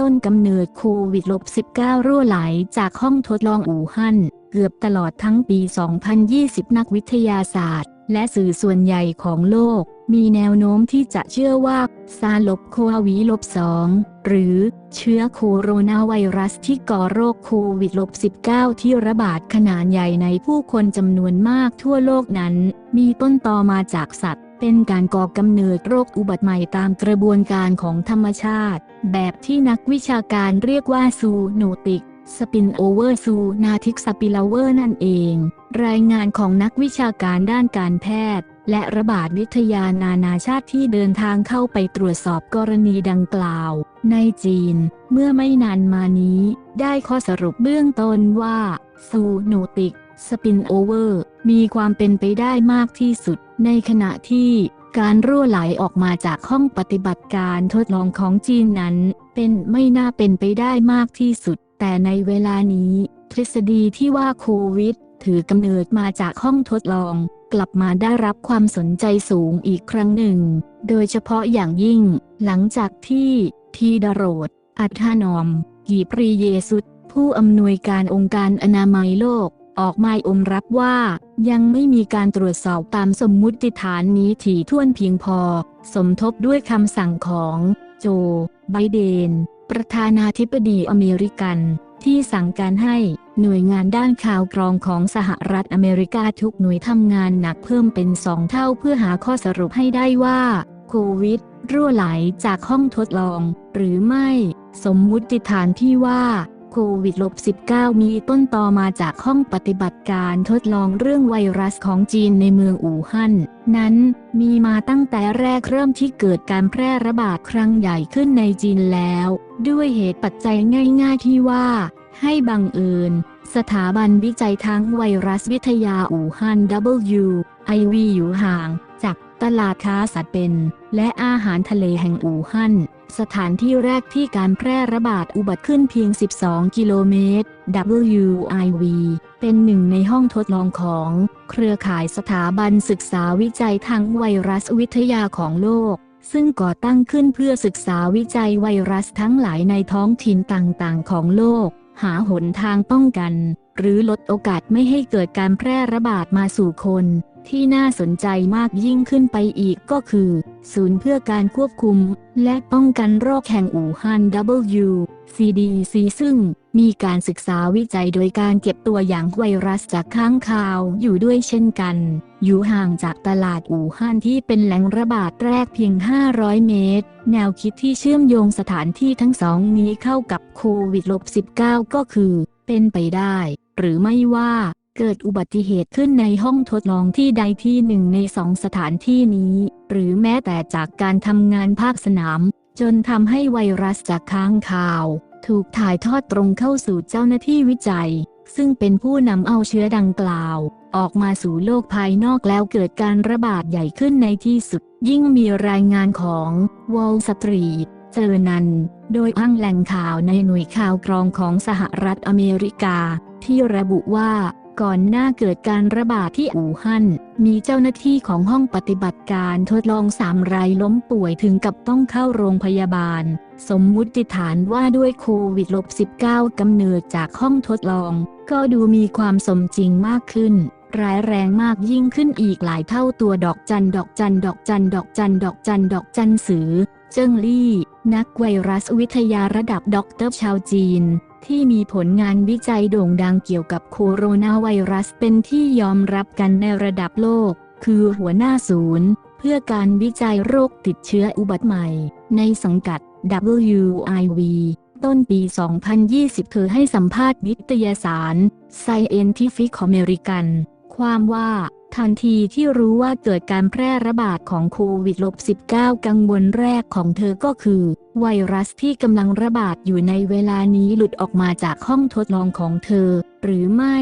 ต้นกำเนิดโควิดลบ19รั่วไหลจากห้องทดลองอู่ฮั่น เกือบตลอดทั้งปี 2020 นักวิทยาศาสตร์ และสื่อส่วนใหญ่ของโลก มีแนวโน้มที่จะเชื่อว่าซาลบโควิลบ2หรือเชื้อโคโรนาไวรัสที่ก่อโรคโควิดลบ19ที่ระบาดขนาดใหญ่ในผู้คนจำนวนมากทั่วโลกนั้น มีต้นตอมาจากสัตว์ เป็นการก่อกำเนิดโรคอุบัติใหม่ตามกระบวนการของธรรมชาติ แบบที่นักวิชาการเรียกว่าซูโนติกสปินโอเวอร์ซูนาทิกสปิลาเวอร์นั่นเอง รายงานของนักวิชาการด้านการแพทย์ และระบาดวิทยานานาชาติที่เดินทางเข้าไปตรวจสอบกรณีดังกล่าว ในจีน เมื่อไม่นานมานี้ ได้ข้อสรุปเบื้องต้นว่าซูโนติก สปินโอเวอร์มีความเป็นไปได้มากที่สุด ในขณะที่การรั่วไหลออกมาจากห้องปฏิบัติการทดลองของจีนนั้น เป็นไม่น่าเป็นไปได้มากที่สุด แต่ในเวลานี้ ทฤษฎีที่ว่าโควิด ถือกำเนิดมาจากห้องทดลอง กลับมาได้รับความสนใจสูงอีกครั้งหนึ่ง โดยเฉพาะอย่างยิ่ง หลังจากที่ทีดโรดอัธานอม กีปรีเยสุดผู้อำนวยการองค์การอนามัยโลก ออกมาอมรับว่า ยังไม่มีการตรวจสอบตามสมมุติฐานนี้ถี่ถ้วนเพียงพอ สมทบด้วยคำสั่งของโจ ไบเดน ประธานาธิบดีอเมริกัน ที่สั่งการให้หน่วยงานด้านข่าวกรองของสหรัฐอเมริกาทุกหน่วยทำงานหนักเพิ่มเป็นสองเท่าเพื่อหาข้อสรุปให้ได้ว่าโควิดรั่วไหลจากห้องทดลอง หรือไม่ สมมุติฐานที่ว่า โควิด -19 มีต้นตอมาจากห้องปฏิบัติการทดลองเรื่องไวรัสของจีนในเมืองอู่ฮั่น นั้นมีมาตั้งแต่แรกเริ่มที่เกิดการแพร่ระบาดครั้งใหญ่ขึ้นในจีนแล้ว ด้วยเหตุปัจจัยง่าย ๆ ที่ว่า ให้บังเอิญสถาบันวิจัยทั้งไวรัสวิทยาอู่ฮั่น W IV อยู่ห่าง จากตลาดค้าสัตว์เป็น และอาหารทะเลแห่งอู่ฮั่น สถานที่แรกที่การแพร่ระบาดอุบัติขึ้นเพียง 12 กิโลเมตร WIV เป็นหนึ่งในห้องทดลองของ เครือข่ายสถาบันศึกษาวิจัยทางไวรัสวิทยาของโลก ซึ่งก่อตั้งขึ้นเพื่อศึกษาวิจัยไวรัสทั้งหลายในท้องถิ่นต่างๆ ของโลก หาหนทางป้องกัน หรือลดโอกาสไม่ให้เกิดการแพร่ระบาดมาสู่คน ที่น่าสนใจมากยิ่งขึ้นไปอีกก็คือ ศูนย์เพื่อการควบคุม และป้องกันโรคแห่งอู่ฮั่น W CDC ซึ่งมีการศึกษาวิจัยโดยการเก็บตัวอย่างไวรัสจากค้างคาวอยู่ด้วยเช่นกัน อยู่ห่างจากตลาดอู่ฮั่นที่เป็นแหล่งระบาดแรกเพียง 500 เมตร แนวคิดที่เชื่อมโยงสถานที่ทั้งสองนี้เข้ากับโควิด -19 ก็คือ เป็นไปได้ หรือไม่ว่า เกิดอุบัติเหตุขึ้นในห้องทดลองที่ใดที่หนึ่งในสองสถานที่นี้ หรือแม้แต่จากการทำงานภาคสนาม จนทำให้ไวรัสจากค้างคาว ถูกถ่ายทอดตรงเข้าสู่เจ้าหน้าที่วิจัย ซึ่งเป็นผู้นำเอาเชื้อดังกล่าว ออกมาสู่โลกภายนอกแล้วเกิดการระบาดใหญ่ขึ้นในที่สุด ยิ่งมีรายงานของ Wall Street เจอนัน โดยอ้างแหล่งข่าวในหน่วยข่าวกรองของสหรัฐอเมริกา ที่ระบุว่า ก่อนหน้าเกิดการระบาดที่อู่ฮั่น มีเจ้าหน้าที่ของห้องปฏิบัติการทดลองสามรายล้มป่วยถึงกับต้องเข้าโรงพยาบาล สมมุติฐานว่าด้วยโควิดลบ -19 กำเนิดจากห้องทดลอง ก็ดูมีความสมจริงมากขึ้น ร้ายแรงมากยิ่งขึ้นอีกหลายเท่าตัวดอกจันดอกจันดอกจันดอกจันดอกจันดอกจันสือ เจิ้งลี่ นักไวรัสวิทยาระดับด็อกเตอร์ชาวจีน ที่มีผลงานวิจัยโด่งดังเกี่ยวกับโคโรนาไวรัสเป็นที่ยอมรับกันในระดับโลก คือหัวหน้าศูนย์ เพื่อการวิจัยโรคติดเชื้ออุบัติใหม่ ในสังกัด WIV ต้นปี 2020 เธอให้สัมภาษณ์วิทยาสาร Scientific American ความว่า ทันทีที่รู้ว่าเกิดการแพร่ระบาดของโควิด -19 กังวลแรกของเธอก็คือ ไวรัสที่กำลังระบาดอยู่ในเวลานี้หลุดออกมาจากห้องทดลองของเธอ หรือไม่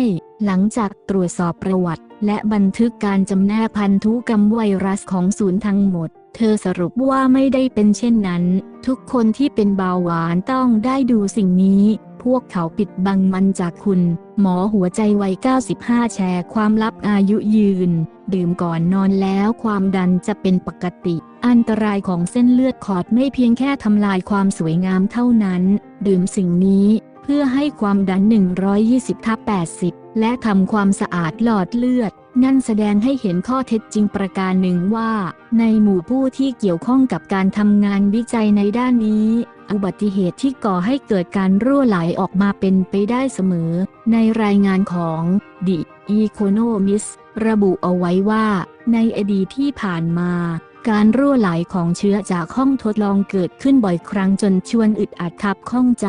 หลังจากตรวจสอบประวัติ และบันทึกการจำแนกพันธุกรรมไวรัสของศูนย์ทั้งหมด เธอสรุปว่าไม่ได้เป็นเช่นนั้น ทุกคนที่เป็นเบาหวานต้องได้ดูสิ่งนี้ พวกเขาปิดบังมันจากคุณ หมอหัวใจวัย 95 แชร์ความลับอายุยืน ดื่มก่อนนอนแล้วความดันจะเป็นปกติ อันตรายของเส้นเลือดขอดไม่เพียงแค่ทำลายความสวยงามเท่านั้น ดื่มสิ่งนี้เพื่อให้ความดัน 120ทับ80 และทำความสะอาดหลอดเลือด นั่นแสดงให้เห็นข้อเท็จจริงประการหนึ่งว่า ในหมู่ผู้ที่เกี่ยวข้องกับการทำงานวิจัยในด้านนี้ อุบัติเหตุที่ก่อให้เกิดการรั่วไหลออกมาเป็นไปได้เสมอ ในรายงานของ The Economist ระบุเอาไว้ว่า ในอดีตที่ผ่านมา การรั่วไหลของเชื้อจากห้องทดลองเกิดขึ้นบ่อยครั้งจนชวนอึดอัดคับข้องใจ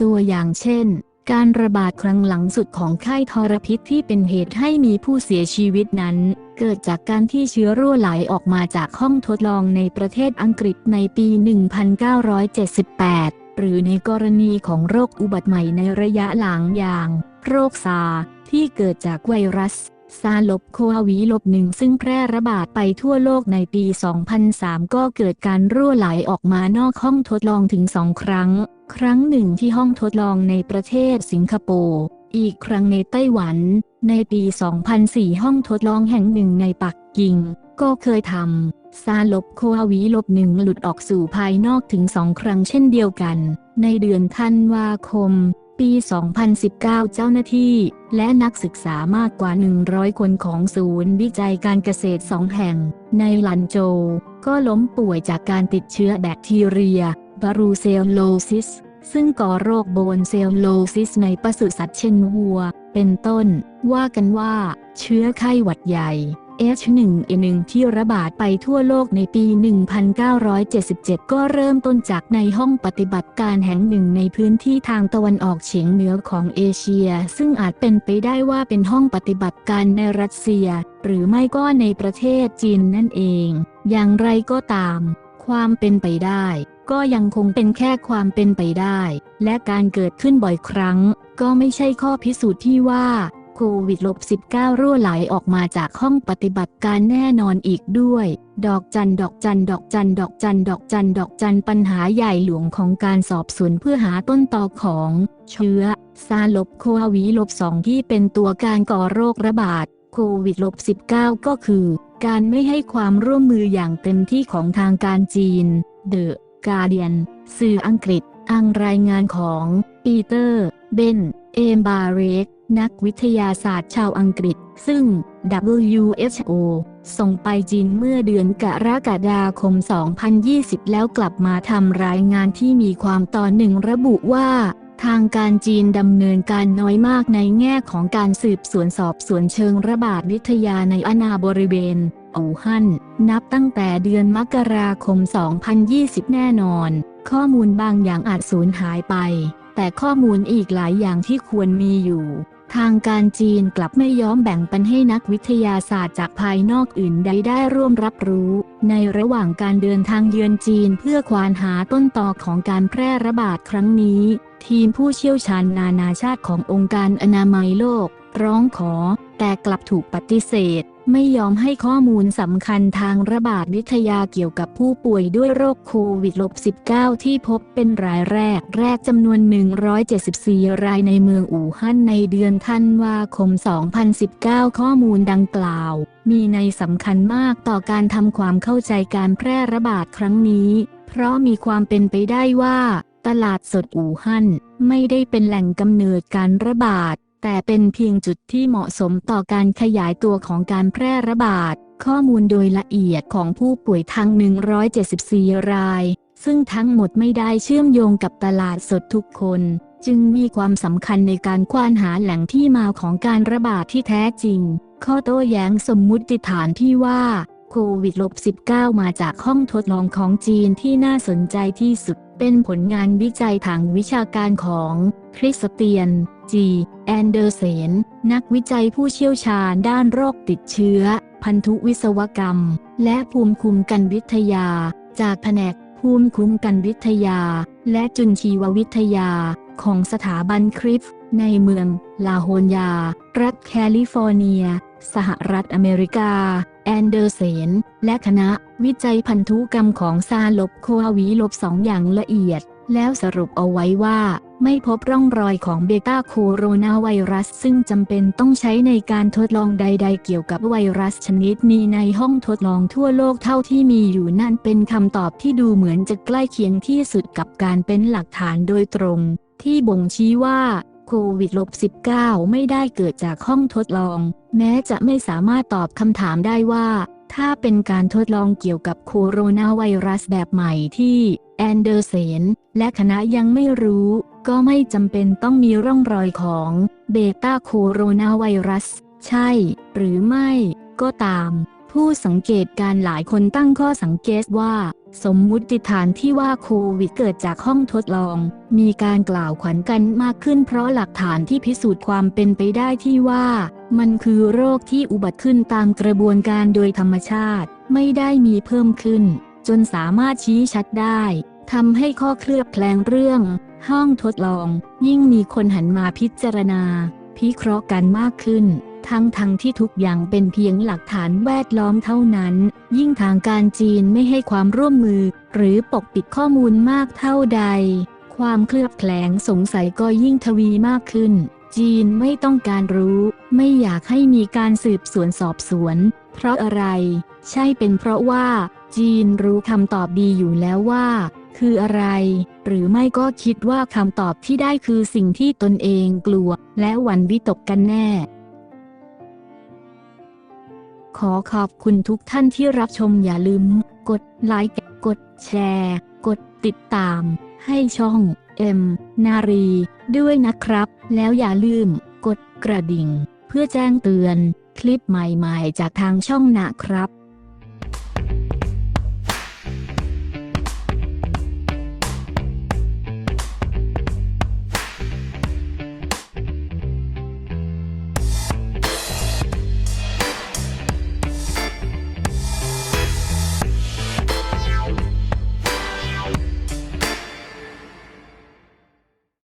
ตัวอย่างเช่น การระบาดครั้งหลังสุดของไข้ทรพิษที่เป็นเหตุให้มีผู้เสียชีวิตนั้น เกิดจากการที่เชื้อรั่วไหลออกมาจากห้องทดลองในประเทศอังกฤษในปี 1978 หรือในกรณีของโรคอุบัติใหม่ในระยะหลังอย่าง โรคซาร์ที่เกิดจากไวรัสซาลบโควิลบหนึ่งซึ่งแพร่ระบาดไปทั่วโลกในปี 2003 ก็เกิดการรั่วไหลออกมานอกห้องทดลองถึงสองครั้ง ครั้งหนึ่งที่ห้องทดลองในประเทศสิงคโปร์ อีกครั้งในไต้หวัน ในปี 2004 ห้องทดลองแห่งหนึ่งในปักกิ่ง ก็เคยทำซาลบโควิลบหนึ่งหลุดออกสู่ภายนอกถึงสองครั้งเช่นเดียวกัน ในเดือนธันวาคม ปี 2019 เจ้าหน้าที่ และนักศึกษามากกว่า 100 คนของศูนย์วิจัยการเกษตรสองแห่ง ในลันโจ ก็ล้มป่วยจากการติดเชื้อแบคทีเรีย บารูเซลโลซิส ซึ่งก่อโรคโบนเซลโลซิสในปศุสัตว์เช่นวัว เป็นต้น ว่ากันว่า เชื้อไข้หวัดใหญ่ H1N1 ที่ระบาดไปทั่วโลกในปี 1977 ก็เริ่มต้นจากในห้องปฏิบัติการแห่งหนึ่งในพื้นที่ทางตะวันออกเฉียงเหนือของเอเชีย ซึ่งอาจเป็นไปได้ว่าเป็นห้องปฏิบัติการในรัสเซีย หรือไม่ก็ในประเทศจีนนั่นเอง อย่างไรก็ตาม ความเป็นไปได้ ก็ยังคงเป็นแค่ความเป็นไปได้ และการเกิดขึ้นบ่อยครั้ง ก็ไม่ใช่ข้อพิสูจน์ที่ว่าโควิดลบ19 รั่วไหลออกมาจากห้องปฏิบัติการแน่นอนอีกด้วย ดอกจันดอกจันดอกจันดอกจันดอกจันดอกจันปัญหาใหญ่หลวงของการสอบสวนเพื่อหาต้นตอของ เชื้อ ซาลบโควิลบ2ที่เป็นตัวการก่อโรคระบาดโควิดลบ19 ก็คือ การไม่ให้ความร่วมมืออย่างเต็มที่ของทางการจีน เดอะ กาเดียน สื่ออังกฤษอ้างรายงานของปีเตอร์ เบน เอมบาเรก นักวิทยาศาสตร์ชาวอังกฤษ ซึ่ง WHO ส่งไปจีนเมื่อเดือนกรกฎาคม 2020 แล้วกลับมาทำรายงานที่มีความต่อหนึ่งระบุว่า ทางการจีนดำเนินการน้อยมากในแง่ของการสืบสวนสอบสวนเชิงระบาดวิทยาในอาณาบริเวณ อู่ฮั่น นับตั้งแต่เดือนมกราคม 2020 แน่นอน ข้อมูลบางอย่างอาจสูญหายไป แต่ข้อมูลอีกหลายอย่างที่ควรมีอยู่ ทางการจีนกลับไม่ยอมแบ่งปันให้นักวิทยาศาสตร์จากภายนอกอื่นใดได้ร่วมรับรู้ ในระหว่างการเดินทางเยือนจีนเพื่อควานหาต้นตอของการแพร่ระบาดครั้งนี้ ทีมผู้เชี่ยวชาญนานาชาติขององค์การอนามัยโลก ร้องขอ แต่กลับถูกปฏิเสธ ไม่ยอมให้ข้อมูลสำคัญทางระบาดวิทยาเกี่ยวกับผู้ป่วยด้วยโรคโควิด -19 ที่พบเป็นรายแรกแรกจำนวน 174 รายในเมืองอู่ฮั่นในเดือนธันวาคม 2019 ข้อมูลดังกล่าว มีในสำคัญมากต่อการทำความเข้าใจการแพร่ระบาดครั้งนี้ เพราะมีความเป็นไปได้ว่า ตลาดสดอู่ฮั่นไม่ได้เป็นแหล่งกำเนิดการระบาด แต่เป็นเพียงจุดที่เหมาะสมต่อการขยายตัวของการแพร่ระบาด ข้อมูลโดยละเอียดของผู้ป่วยทั้ง 174 ราย ซึ่งทั้งหมดไม่ได้เชื่อมโยงกับตลาดสดทุกคน จึงมีความสำคัญในการควานหาแหล่งที่มาของการระบาดที่แท้จริง ข้อโต้แย้งสมมุติฐานที่ว่าโควิด -19 มาจากห้องทดลองของจีนที่น่าสนใจที่สุด เป็นผลงานวิจัยทางวิชาการของคริสเตียน จี แอนเดอร์เซน นักวิจัยผู้เชี่ยวชาญด้านโรคติดเชื้อ พันธุวิศวกรรม และภูมิคุ้มกันวิทยา จากแผนกภูมิคุ้มกันวิทยา และจุลชีววิทยา ของสถาบันคริฟ ในเมือง ลาโฮนยา รัฐแคลิฟอร์เนีย สหรัฐอเมริกา แอนเดอร์เซน และคณะวิจัยพันธุกรรมของซาลบโควิลบสองอย่างละเอียด แล้วสรุปเอาไว้ว่า ไม่พบร่องรอยของเบต้าโคโรนาไวรัส ซึ่งจำเป็นต้องใช้ในการทดลองใด ๆ เกี่ยวกับไวรัสชนิดนี้ในห้องทดลองทั่วโลกเท่าที่มีอยู่นั่นเป็นคำตอบที่ดูเหมือนจะใกล้เคียงที่สุดกับการเป็นหลักฐานโดยตรง ที่บ่งชี้ว่าโควิด -19 ไม่ได้เกิดจากห้องทดลอง แม้จะไม่สามารถตอบคำถามได้ว่า ถ้าเป็นการทดลองเกี่ยวกับโคโรนาไวรัสแบบใหม่ที่แอนเดอร์เซน และคณะยังไม่รู้ ก็ไม่จำเป็นต้องมีร่องรอยของเบต้าโคโรนาไวรัส ใช่ หรือไม่ ก็ตาม ผู้สังเกตการ์หลายคนตั้งข้อสังเกตว่า สมมุติฐานที่ว่าโควิดเกิดจากห้องทดลอง มีการกล่าวขวัญกันมากขึ้นเพราะหลักฐานที่พิสูจน์ความเป็นไปได้ที่ว่า มันคือโรคที่อุบัติขึ้นตามกระบวนการโดยธรรมชาติ ไม่ได้มีเพิ่มขึ้น จนสามารถชี้ชัดได้ ทำให้ข้อเคลือบแคลงเรื่อง ห้องทดลอง ยิ่งมีคนหันมาพิจารณา พิเคราะห์กันมากขึ้น ทั้งทั้งที่ทุกอย่างเป็นเพียงหลักฐานแวดล้อมเท่านั้น ยิ่งทางการจีนไม่ให้ความร่วมมือ หรือปกปิดข้อมูลมากเท่าใด ความเคลือบแคลงสงสัยก็ยิ่งทวีมากขึ้น จีนไม่ต้องการรู้ ไม่อยากให้มีการสืบสวนสอบสวน เพราะอะไร ใช่เป็นเพราะว่า จีนรู้คำตอบดีอยู่แล้วว่า คืออะไร หรือไม่ก็คิดว่าคำตอบที่ได้คือสิ่งที่ตนเองกลัว และหวั่นวิตกกันแน่ ขอขอบคุณทุกท่านที่รับชมอย่าลืม กดไลค์กดแชร์ กดติดตาม ให้ช่อง M นารี ด้วยนะครับ แล้วอย่าลืม กดกระดิ่ง เพื่อแจ้งเตือน คลิปใหม่ๆ จากทางช่องนะครับ